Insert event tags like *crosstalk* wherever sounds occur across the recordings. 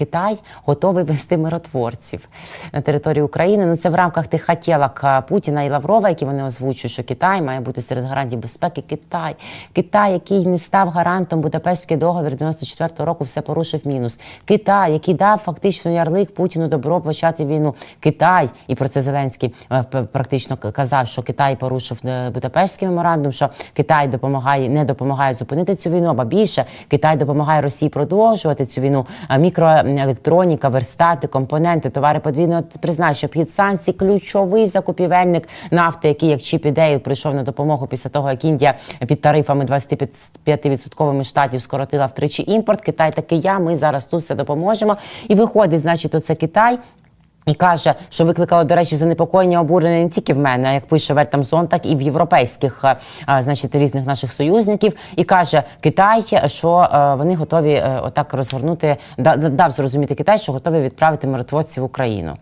Китай готовий вести миротворців на території України. Ну це в рамках тих хотілок е, Путіна і Лаврова, які вони озвучують, що Китай має бути серед гарантів безпеки. Китай, Китай, який не став гарантом Будапештський договір 94-го року, все порушив мінус. Китай, який дав фактично ярлик Путіну добро почати війну. Китай, і про це Зеленський е, практично казав, що Китай порушив е, Будапештський меморандум, що Китай допомагає, не допомагає зупинити цю війну, або більше Китай допомагає Росії продовжувати цю війну. А Мікроелектроніка, верстати, компоненти, товари подвійного призначення, обхід санкцій, ключовий закупівельник нафти, який як чіп ідею прийшов на допомогу після того, як Індія під тарифами 25% штатів скоротила втричі імпорт. Китай такий я. Ми зараз тут все допоможемо. І виходить, значить, оце Китай. І каже, що викликало, до речі, занепокоєння обурення не тільки в мене, як пише Вертамзон, так і в європейських, е, а, значить, різних наших союзників. І каже Китай, що а, вони готові а, отак розгорнути, да- да- дав зрозуміти Китай, що готові відправити миротворців в Україну.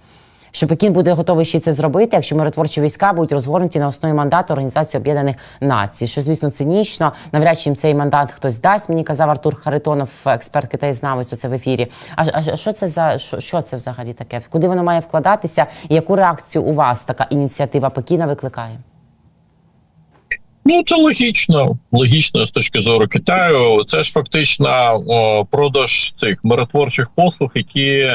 Що Пекін буде готовий ще це зробити, якщо миротворчі війська будуть розгорнуті на основі мандату Організації Об'єднаних Націй. Що, звісно, цинічно. Навряд чи їм цей мандат хтось дасть. Мені казав Артур Харитонов, експерт китаєзнавець, оце в ефірі. А, а що це за що, що це взагалі таке? Куди воно має вкладатися? І яку реакцію у вас така ініціатива Пекіна викликає? Ну, це логічно. Логічно з точки зору Китаю. Це ж фактично о, продаж цих миротворчих послуг, які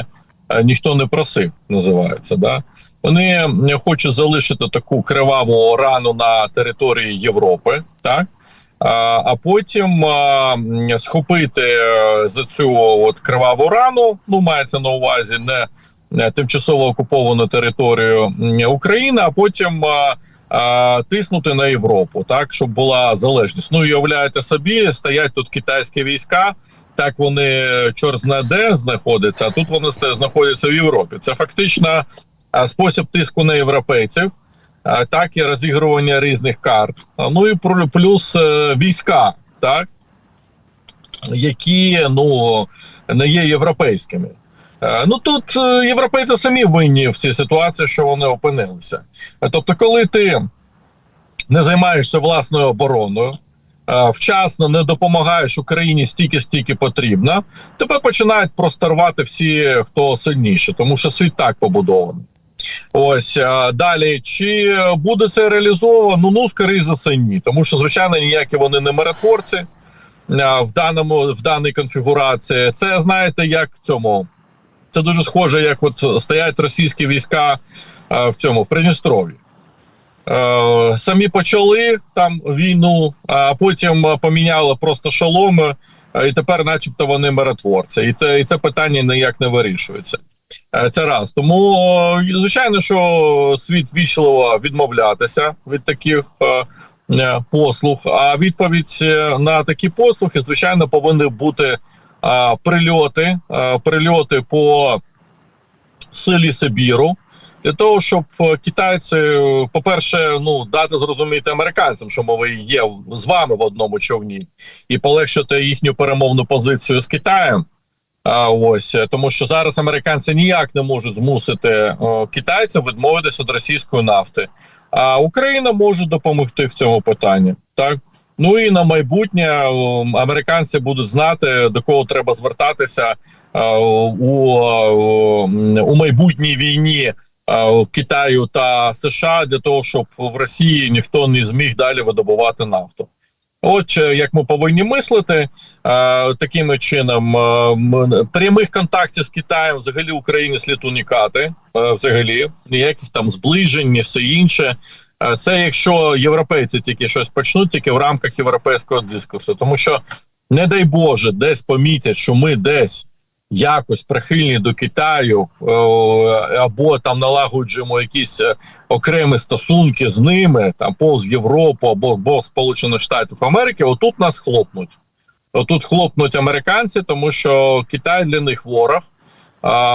ніхто не просив, називається. Да? Вони хочуть залишити таку криваву рану на території Європи, так? А, потім схопити е, за цю от криваву рану, ну мається на увазі не, тимчасово окуповану територію України, а потім. Тиснути на Європу, так щоб була залежність. Ну уявляєте собі, стоять тут китайські війська. Так вони чорт де знаходяться, а тут вони знаходяться в Європі. Це фактично спосіб тиску на європейців, так і розігрування різних карт. Ну і плюс е, війська, так які ну не є європейськими. Ну тут е, європейці самі винні в цій ситуації, що вони опинилися. Тобто, коли ти не займаєшся власною обороною, вчасно не допомагаєш Україні стільки, стільки потрібно, тебе починають просто рвати всі, хто сильніше, тому що світ так побудований. Ось е, далі, чи буде це реалізовано? Ну, скоріше за все, ні. Тому що, звичайно, ніякі вони не миротворці е, в даному в даній конфігурації. Це знаєте, як в цьому. Це дуже схоже, як от стоять російські війська е, в цьому в Придністров'ї. Е, самі почали там війну, а потім е, поміняли просто шоломи, е, і тепер, начебто, вони миротворці. І те, і це питання ніяк не вирішується. Це раз. Тому, звичайно, що світ вічливо відмовлятися від таких послуг. А відповідь на такі послуги, звичайно, повинні бути прильоти, прильоти по силі Сибіру. Для того, щоб е, китайці, е, по-перше, ну дати зрозуміти американцям, що мови є з вами в одному човні, і полегшити їхню перемовну позицію з Китаєм. А ось е, тому, що зараз американці ніяк не можуть змусити о, китайців відмовитися від російської нафти. А Україна може допомогти в цьому питанні. Так ну і на майбутнє о, американці будуть знати до кого треба звертатися е, у, о, у майбутній війні Китаю та США для того, щоб в Росії ніхто не зміг далі видобувати нафту. От е, як ми повинні мислити е, таким чином, е, прямих контактів з Китаєм взагалі Україні слід уникати. Е, взагалі, ніяких там зближень, і все інше. Е, це якщо європейці тільки щось почнуть, тільки в рамках європейського дискурсу, тому що, не дай Боже, десь помітять, що ми десь якось прихильні до Китаю е, або там налагоджуємо якісь е, окремі стосунки з ними, там повз Європу або, або Сполучених Штатів Америки, отут нас хлопнуть. Отут хлопнуть американці, тому що Китай для них ворог.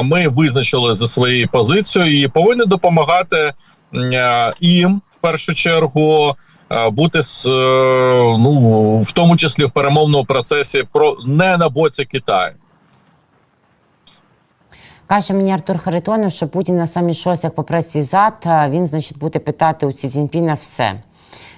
Ми визначили за своєю позицією і повинні допомагати е, їм в першу чергу бути з ну в тому числі в перемовному процесі про не на боці Китаю. Каже мені Артур Харитонов, що Путін на самі щось, як попре свій зад, він, значить, буде питати у Ці Цзіньпіна все.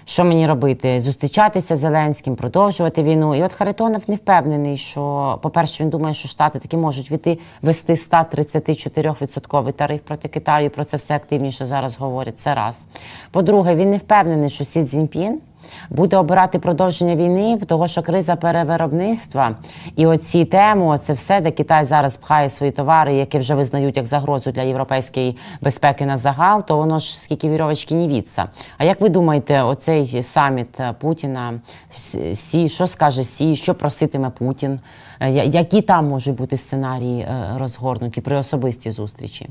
що мені робити? Зустрічатися з Зеленським, продовжувати війну. І от Харитонов не впевнений, що, по-перше, він думає, що Штати таки можуть війти, вести 134% тариф проти Китаю. Про це все активніше зараз говорять. Це раз. По-друге, він не впевнений, що Сі Цзіньпін буде обирати продовження війни, того що криза перевиробництва і оці теми, це все, де Китай зараз пхає свої товари, які вже визнають як загрозу для європейської безпеки на загал, то воно ж скільки віровочки не віться. А як ви думаєте, оцей саміт Путіна Сі, що скаже Сі, що проситиме Путін? Е, Які там можуть бути сценарії е, розгорнуті при особистій зустрічі?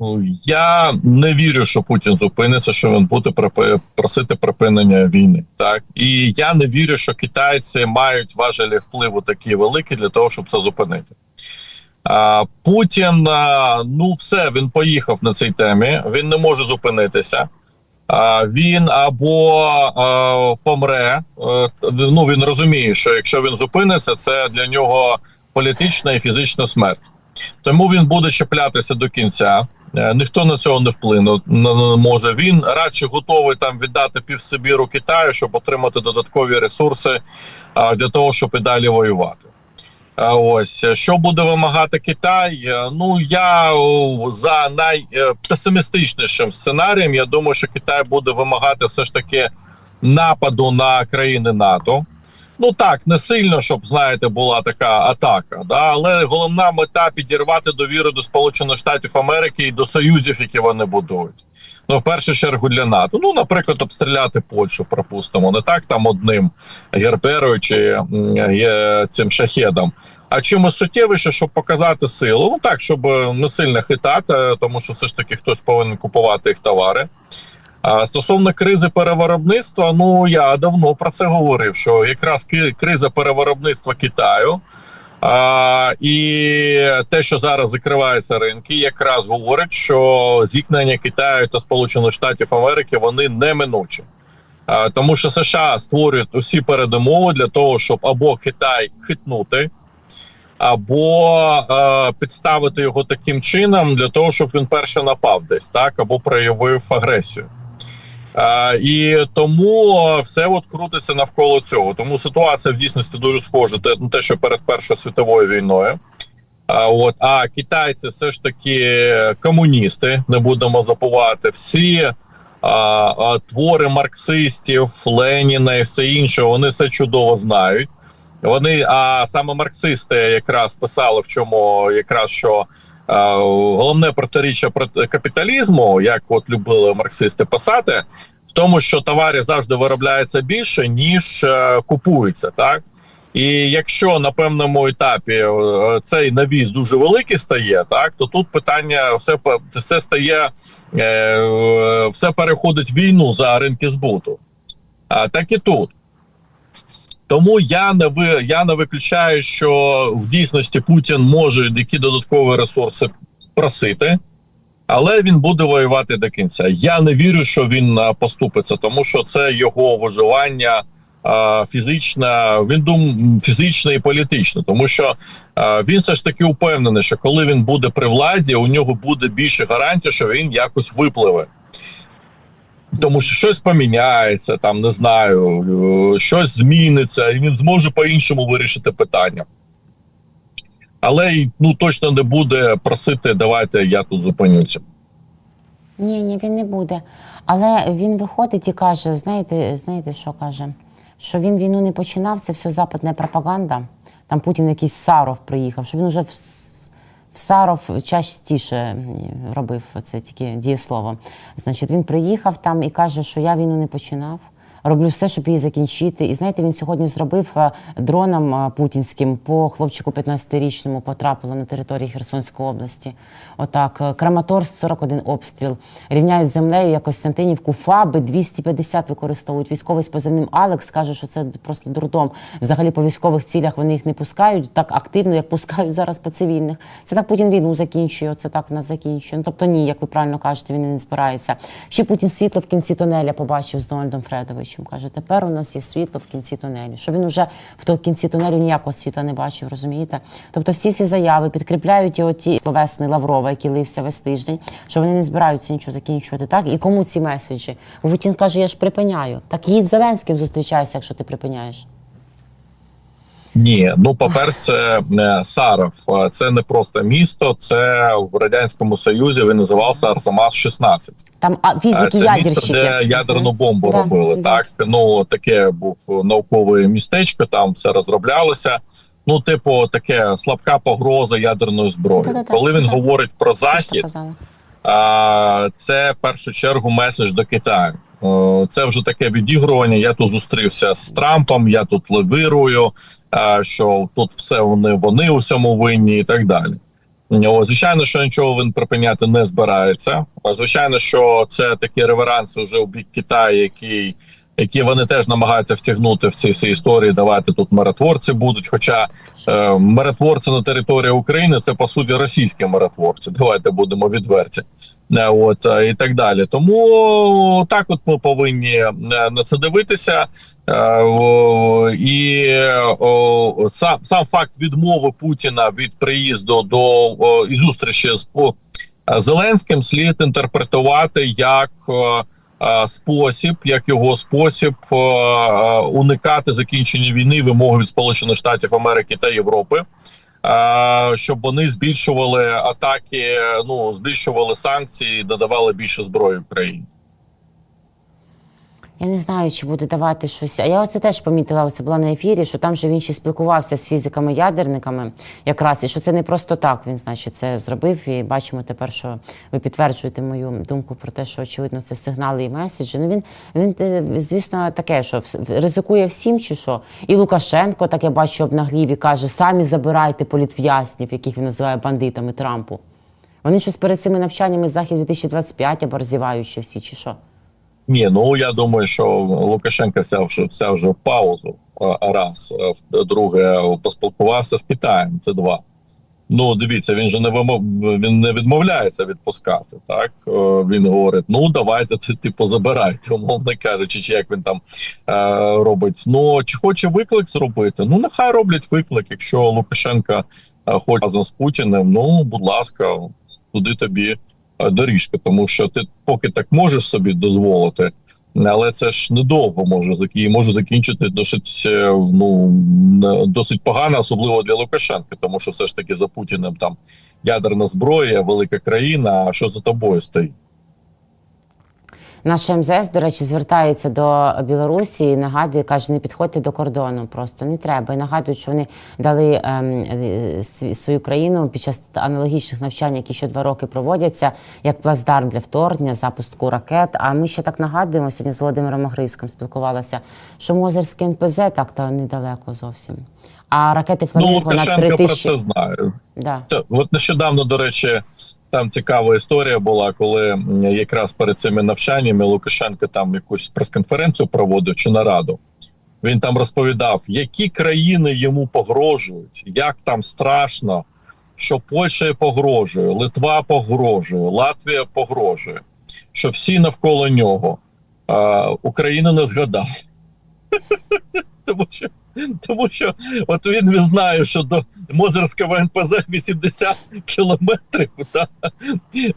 Ну, Я не вірю, що Путін зупиниться, що він буде просити припинення війни. Так і я не вірю, що китайці мають важелі впливу такі великі для того, щоб це зупинити. А, Путін, ну все, він поїхав на цій темі. Він не може зупинитися. А, він або а, помре. е, Ну він розуміє, що якщо він зупиниться, це для нього політична і фізична смерть. Тому він буде чіплятися до кінця. Е, Ніхто на цього не вплине не може. Він радше готовий там віддати півсибіру Китаю, щоб отримати додаткові ресурси а, для того, щоб і далі воювати. Ось е, що буде вимагати Китай? Е, Ну я за найпесимістичнішим сценарієм. Я думаю, що Китай буде вимагати все ж таки нападу на країни НАТО. Ну так, не сильно, щоб знаєте, була така атака, да але головна мета підірвати довіру до Сполучених Штатів Америки і до союзів, які вони будують. Ну, в першу чергу для НАТО. Ну, наприклад, обстріляти Польщу, припустимо, не так там одним герберою чи є цим шахедом. А чимось суттєвіше, щоб показати силу. Ну так, щоб не сильно хитати, тому що все ж таки хтось повинен купувати їх товари. Стосовно кризи перевиробництва, ну я давно про це говорив. Що якраз криза перевиробництва Китаю а, і те, що зараз закриваються ринки, якраз говорить, що зіткнення Китаю та Сполучених Штатів Америки вони неминучі. А, тому що США створюють усі передумови для того, щоб або Китай хитнути, або е, підставити його таким чином для того, щоб він перше напав десь, так або проявив агресію. І тому все от крутиться навколо цього. Тому ситуація в дійсності дуже схожа на те, що перед Першою світовою війною. А, от, а китайці все ж таки комуністи, не будемо забувати. Всі а, твори марксистів, Леніна і все інше, вони все чудово знають. Вони, а саме марксисти якраз писали, в чому якраз що головне протиріччя проти капіталізму, як от любили марксисти писати, в тому, що товарів завжди виробляється більше, ніж е, купується, так. І якщо на певному етапі е, цей навіз дуже великий стає, так то тут питання все все стає, е, е, все переходить в війну за ринки збуту. А так і тут. Тому я не ви я не виключаю, що в дійсності Путін може які додаткові ресурси просити, але він буде воювати до кінця. Я не вірю, що він поступиться, тому що це його виживання фізичне, він дум фізичне і політичне, тому що він все ж таки упевнений, що коли він буде при владі, у нього буде більше гарантій, що він якось випливе. Тому що щось поміняється, там не знаю, е, щось зміниться, і він зможе по-іншому вирішити питання. Але ну точно не буде просити, давайте я тут зупинюся. Ні, ні, він не буде. Але він виходить і каже: знаєте, знаєте, що каже? Що він війну не починав, це все западна пропаганда. Там Путін якийсь Саров приїхав, що він уже Саров частіше робив це тільки дієслово. Значить, він приїхав там і каже, що я війну не починав. Роблю все, щоб її закінчити. І знаєте, він сьогодні зробив е, дроном е, путінським по хлопчику 15-річному потрапило на території Херсонської області. Отак, е, Краматорськ 41 обстріл. Рівняють з землею як Костянтинівку. ФАБи 250 використовують. Військовий з позивним Алекс каже, що це просто дурдом. Взагалі по військових цілях вони їх не пускають так активно, як пускають зараз по цивільних. Це так Путін війну закінчує. Це так в нас закінчує. Ну, тобто ні, як ви правильно кажете, він не збирається. Ще Путін світло в кінці тунеля побачив з Дональдом Фредовичем. Обличчям. Каже, тепер у нас є світло в кінці тунелю. Що він вже в тому кінці тунелю ніякого світла не бачив, розумієте? Тобто всі ці заяви підкріпляють і оті словесний Лаврова, який лився весь тиждень, що вони не збираються нічого закінчувати. Так і кому ці меседжі? Путін каже, я ж припиняю. Так їдь Зеленським зустрічайся, якщо ти припиняєш. Ні, ну по-перше, е, Саров е, це не просто місто, це в радянському союзі він називався Арзамас 16 Там а, Е, фізики, Це місто, де ядерну бомбу Да, робили. да. Так ну таке був наукове містечко, там все розроблялося. Ну, типу, таке слабка погроза ядерної зброї. Да-да-да, Коли він да. говорить про захід, а, це в першу чергу меседж до Китаю. О, Це вже таке відігрування. Я тут зустрівся з Трампом, я тут левирую, що тут все вони вони у всьому винні і так далі. Звичайно, що нічого він припиняти не збирається. Звичайно, що це такі реверанси вже у бік Китаю, який, які вони теж намагаються втягнути в ці всі історії. Давайте тут миротворці будуть. Хоча е, миротворці на території України це по суті російські миротворці. Давайте будемо відверті. Е, От е, і так далі. Тому так, от ми повинні е, на це дивитися. І сам сам факт відмови Путіна від приїзду до і зустрічі з Зеленським слід інтерпретувати як спосіб, як його спосіб е, е, уникати закінчення війни вимоги від Сполучених Штатів Америки та Європи. е, Щоб вони збільшували атаки, ну збільшували санкції, додавали більше зброї Україні. Я не знаю, чи буде давати щось. А я оце теж помітила, це була на ефірі, що там же він ще спілкувався з фізиками-ядерниками, якраз і що це не просто так. Він, значить, це зробив. І бачимо тепер, що ви підтверджуєте мою думку про те, що очевидно це сигнали і меседжі. Ну він він е, звісно таке, що ризикує всім, чи що. І Лукашенко, так я бачу, обнаглів і каже: самі забирайте політв'язнів, яких він називає бандитами Трампу. Вони щось перед цими навчаннями захід 2025 або роззівають всі, чи що? Ні, ну я думаю, що Лукашенко взяв вже взяв вже паузу. Раз Е, друге поспілкувався з Китаєм. Це два. Ну дивіться, він же не вимов... він не відмовляється відпускати. Так Е, він говорить: ну давайте типу забирайте, *laughs* умовно кажучи, чи як він там е, робить. Ну чи хоче виклик зробити? Ну нехай роблять виклик. Якщо Лукашенко е, хоче разом з Путіним, ну будь ласка, туди тобі е, доріжка, тому що ти поки так можеш собі дозволити. Але це ж недовго може може закінчити досить е, ну досить погано, особливо для Лукашенка, тому що все ж таки за Путіним там ядерна зброя, велика країна. А що за тобою стоїть? Наша МЗС, до речі, звертається до Білорусі і нагадує, каже, не підходьте до кордону, просто не треба. І нагадують, що вони дали ем, свою країну під час аналогічних навчань, які ще два роки проводяться, як плацдарм для вторгнення, запуску ракет. А ми ще так нагадуємо сьогодні з Володимиром Огризком спілкувалася, що Мозерське НПЗ так то недалеко зовсім. А ракети Ну Фламінго на Лукашенко 3 про це знає. Да. Це от нещодавно, до речі, там цікава історія була, коли якраз перед цими навчаннями Лукашенко там якусь прес-конференцію проводив чи нараду. Він там розповідав, які країни йому погрожують, як там страшно, що Польща погрожує, Литва погрожує, Латвія погрожує, що всі навколо нього. Україна не згадав. *laughs* Тому що, *laughs* тому що от він не знає, що до Мозерського НПЗ 80 кілометрів, та,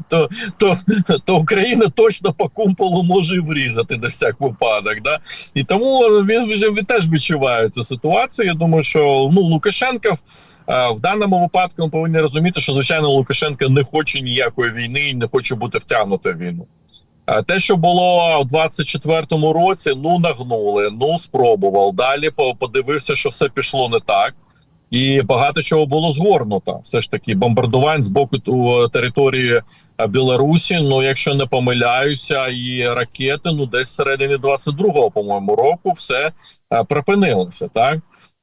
то, то, то Україна точно по кумполу може і врізати на всяк випадок. Да? І тому він вже він теж відчуває цю ситуацію. Я думаю, що ну, Лукашенко е, в даному випадку ми повинні розуміти, що звичайно Лукашенко не хоче ніякої війни і не хоче бути втягнутий в війну. А Те, що було у 24-му році, ну нагнули, ну спробував. Далі по- подивився, що все пішло не так, і багато чого було згорнуто. Все ж таки, бомбардувань з боку території е, Білорусі. Ну, якщо не помиляюся, і ракети, ну десь всередині 22-го, по-моєму, року все е, припинилося, так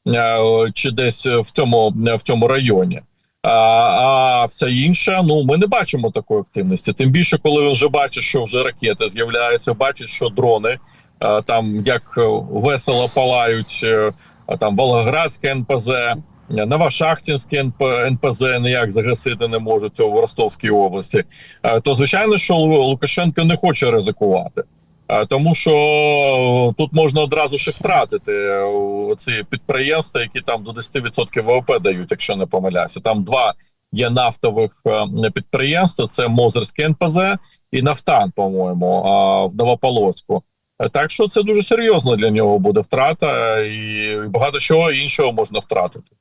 Е, чи десь в цьому в цьому районі. А, а все інше, ну ми не бачимо такої активності. Тим більше, коли він вже бачить, що вже ракети з'являються, бачить, що дрони а, там як е, весело палають е, а, там Волгоградське НПЗ, е, Новошахтинське НП, НПЗ ніяк загасити не можуть цього в Ростовській області. Е, То звичайно, що Лу- Лукашенко не хоче ризикувати. Е, Тому що тут можна одразу ще втратити е, ці підприємства, які там до 10% ВВП дають, якщо не помиляюся. Там два є нафтових е, підприємства: це Мозерське НПЗ і Нафтан, по-моєму, в Новополоцьку. Так що це дуже серйозно для нього буде втрата, і багато чого іншого можна втратити.